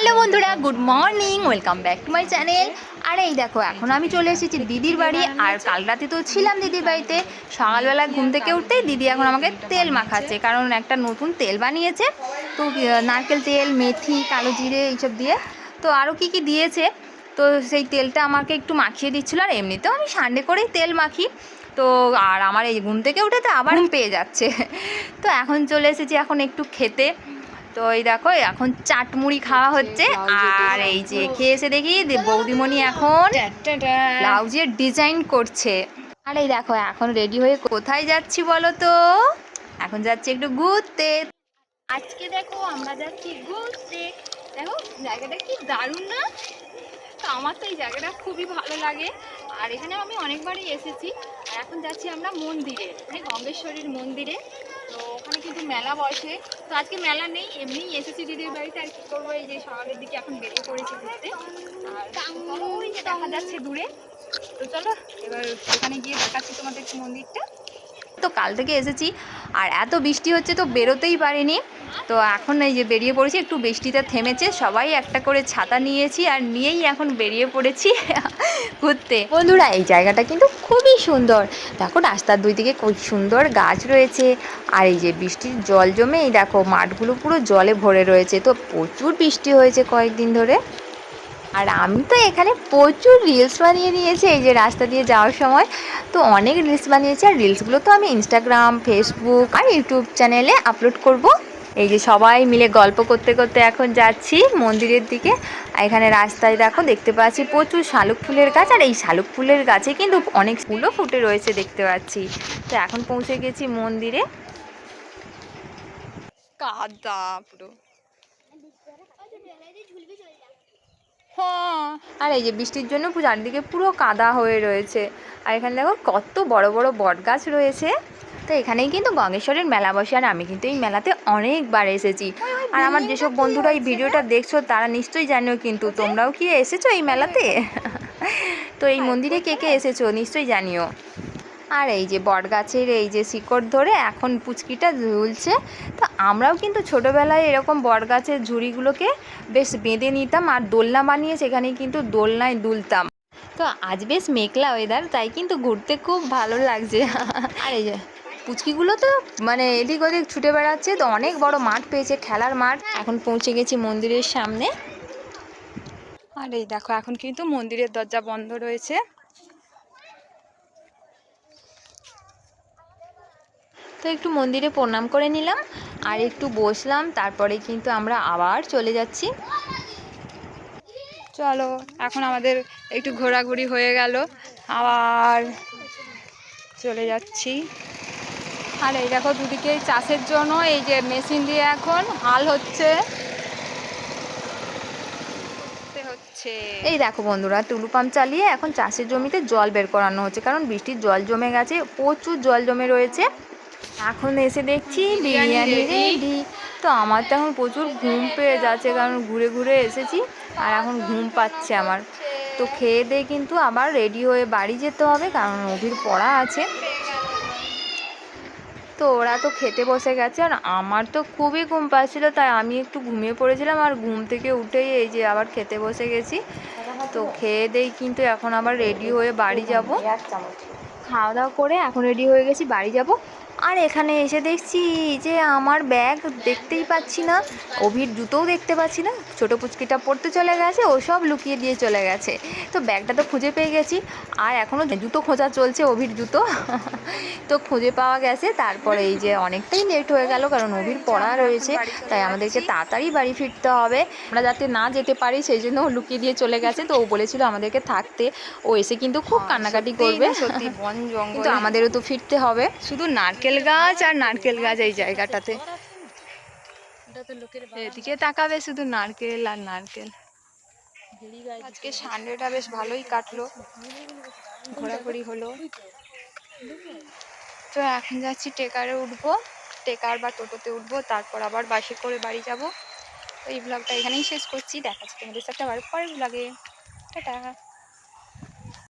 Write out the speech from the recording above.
Hello বন্ধুরা good morning welcome back to my channel. আর এই দেখো এখন আমি চলে এসেছি দিদির বাড়ি আর কাল রাতে তো ছিলাম দিদির বাড়িতে। সকালবেলা ঘুম থেকে উঠতেই দিদি এখন আমাকে তেল মাখাচ্ছে কারণ একটা নতুন তেল বানিয়েছে। তো নারকেল তেল মেথি কালো জিরে এইসব দিয়ে। তো আরও কি কি দিয়েছে তো সেই তেলটা আমাকে একটু মাখিয়ে দিচ্ছিল আর এমনিতেও আমি সানডে করেই তেল মাখি। তো আর আমার এই ঘুম থেকে উঠে তো আবার পেয়ে যাচ্ছে। তো এখন চলে এসেছি এখন একটু খেতে। তো এই দেখো এখন চাটমুড়ি খাওয়া হচ্ছে। আর এই যে খেয়ে এসে দেখি বৌদিমণি এখন ব্লাউজের ডিজাইন করছে। আর এই দেখো এখন রেডি হয়ে কোথায় যাচ্ছি বলো তো? এখন যাচ্ছি একটু ঘুরতে। আজকে দেখো আমরা যাচ্ছি ঘুরতে। দেখো জায়গাটা কি দারুণ না? তো আমার তো এই জায়গাটা খুবই ভালো লাগে। আর এখানে আমি অনেকবারই এসেছি। আর এখন যাচ্ছি আমরা মন্দিরে মানে গঙ্গেশ্বরীর মন্দিরে। ওখানে কিন্তু মেলা বসে। তো আজকে মেলা নেই এমনি এসেছি দিদির বাড়িতে। আর কি করব, এই যে সকালের দিকে এখন বেরিয়ে পড়েছি ঘুরতে। আর দেখা যাচ্ছে দূরে। তো চলো, এবার ওখানে গিয়ে দেখাচ্ছি তোমাদের মন্দিরটা। তো কাল থেকে এসেছি। আর এত বৃষ্টি হচ্ছে তো বেরোতেই পারিনি। তো এখন এই যে বেরিয়ে পড়েছি, একটু বৃষ্টিটা থেমেছে। সবাই একটা করে ছাতা নিয়েছি আর নিয়েই এখন বেরিয়ে পড়েছি ঘুরতে। বন্ধুরা, এই জায়গাটা কিন্তু খুবই সুন্দর। দেখো রাস্তার দুই দিকে খুব সুন্দর গাছ রয়েছে। আর এই যে বৃষ্টির জল জমে, এই দেখো মাঠগুলো পুরো জলে ভরে রয়েছে। তো প্রচুর বৃষ্টি হয়েছে কয়েকদিন ধরে। আর আমি তো এখানে প্রচুর রিলস বানিয়ে নিয়েছি, এই যে রাস্তা দিয়ে যাওয়ার সময়। তো অনেক রিলস বানিয়েছি, আর রিলসগুলো তো আমি ইনস্টাগ্রাম ফেসবুক আর ইউটিউব চ্যানেলে আপলোড করব। এই যে সবাই মিলে গল্প করতে করতে এখন যাচ্ছি মন্দিরের দিকে। এখানে রাস্তায় দেখো, দেখতে পাচ্ছি প্রচুর শালুক ফুলের গাছ, আর এই শালুক ফুলের গাছে কিন্তু অনেক ফুলও ফুটে রয়েছে দেখতে পাচ্ছি। তো এখন পৌঁছে গেছি মন্দিরে। কাদা পুরো। হ্যাঁ। আর এই যে বৃষ্টির জন্য চারিদিকে চারদিকে পুরো কাদা হয়ে রয়েছে। আর এখানে দেখো কত বড় বড় বট গাছ রয়েছে। তো এখানেই কিন্তু গঙ্গেশ্বরের মেলা বসে। আর আমি কিন্তু এই মেলাতে অনেকবার এসেছি। আর আমার যেসব বন্ধুরা এই ভিডিওটা দেখছ তারা নিশ্চয়ই জানো কিন্তু। তোমরাও কি এসেছ এই মেলাতে? তো এই মন্দিরে কে কে এসেছ নিশ্চয়ই জানিও। আর এই যে বট গাছের এই যে শিকড় ধরে এখন পুচকিটা ঝুলছে। তো আমরাও কিন্তু ছোটোবেলায় এরকম বট গাছের ঝুড়িগুলোকে বেশ বেঁধে নিতাম আর দোলনা বানিয়ে সেখানে কিন্তু দোলনায় দুলতাম। তো আজ বেশ মেঘলা ওয়েদার তাই কিন্তু ঘুরতে খুব ভালো লাগছে। আর এই যে পুচকিগুলো তো মানে এদিক ওদিক ছুটে বেড়াচ্ছে, তো অনেক বড় মাঠ পেয়েছে, খেলার মাঠ। এখন পৌঁছে গেছি মন্দিরের সামনে। আর এই দেখো, এখন কিন্তু মন্দিরের দরজা বন্ধ রয়েছে। তো একটু মন্দিরে প্রণাম করে নিলাম আর একটু বসলাম তারপরে কিন্তু আমরা আবার চলে যাচ্ছি। চলো এখন আমাদের একটু ঘোরাঘুরি হয়ে গেল আবার চলে যাচ্ছি। আর এই দেখো দুদিকে চাষের জন্য এই যে মেশিন দিয়ে এখন হাল হচ্ছে। হচ্ছে। এই দেখো বন্ধুরা টুলু পাম্প চালিয়ে এখন চাষের জমিতে জল বের করানো হচ্ছে কারণ বৃষ্টির জল জমে গেছে প্রচুর জল জমে রয়েছে। এখন এসে দেখছি বিরিয়ানি রেডি তো আমার তো এখন প্রচুর ঘুম পেয়ে যাচ্ছে কারণ ঘুরে ঘুরে এসেছি আর এখন ঘুম পাচ্ছে আমার। তো খেয়ে দিয়ে কিন্তু আবার রেডি হয়ে বাড়ি যেতে হবে কারণ অভির পড়া আছে। তো ওরা তো খেতে বসে গেছে আর আমার তো খুবই ঘুম পাচ্ছিল তাই আমি একটু ঘুমিয়ে পড়েছিলাম আর ঘুম থেকে উঠেই এই যে আবার খেতে বসে গেছি। তো খেয়ে দেই কিন্তু এখন আবার রেডি হয়ে বাড়ি যাব। খাওয়া দাওয়া করে এখন রেডি হয়ে গেছি বাড়ি যাব। আর এখানে এসে দেখছি যে আমার ব্যাগ দেখতেই পাচ্ছি না অভির জুতোও দেখতে পাচ্ছি না ছোটো পুচকিটা পড়তে চলে গেছে ও সব লুকিয়ে দিয়ে চলে গেছে। তো ব্যাগটা তো খুঁজে পেয়ে গেছি আর এখনও জুতো খোঁজা চলছে অভির জুতো তো খুঁজে পাওয়া গেছে। তারপরে এই যে অনেকটাই লেট হয়ে গেল কারণ অভির পড়া রয়েছে তাই আমাদেরকে তাড়াতাড়ি বাড়ি ফিরতে হবে। আমরা যাতে না যেতে পারি সেই জন্য ও লুকিয়ে দিয়ে চলে গেছে। তো ও বলেছিল আমাদেরকে থাকতে ও এসে কিন্তু খুব কান্নাকাটি করবে। সত্যি বন জঙ্গল। কিন্তু আমাদেরও তো ফিরতে হবে। শুধু নারকেল গাছ আর নারকেল গাছ এই জায়গাটাতে। এদিকে তাকাবে শুধু নারকেল আর নারকেল। আজকে সানডেটা বেশ ভালোই কাটলো। ঘোরাঘুরি হলো। তো এখন যাচ্ছি টেকারে উঠবো। টেকার বা টোটোতে উঠবো, তারপর আবার বাসে করে বাড়ি যাব। তো এই ব্লগটা এখানেই শেষ করছি। দেখাচ্ছি তোমাদের সাথে আবার পরের ব্লগে টাটা।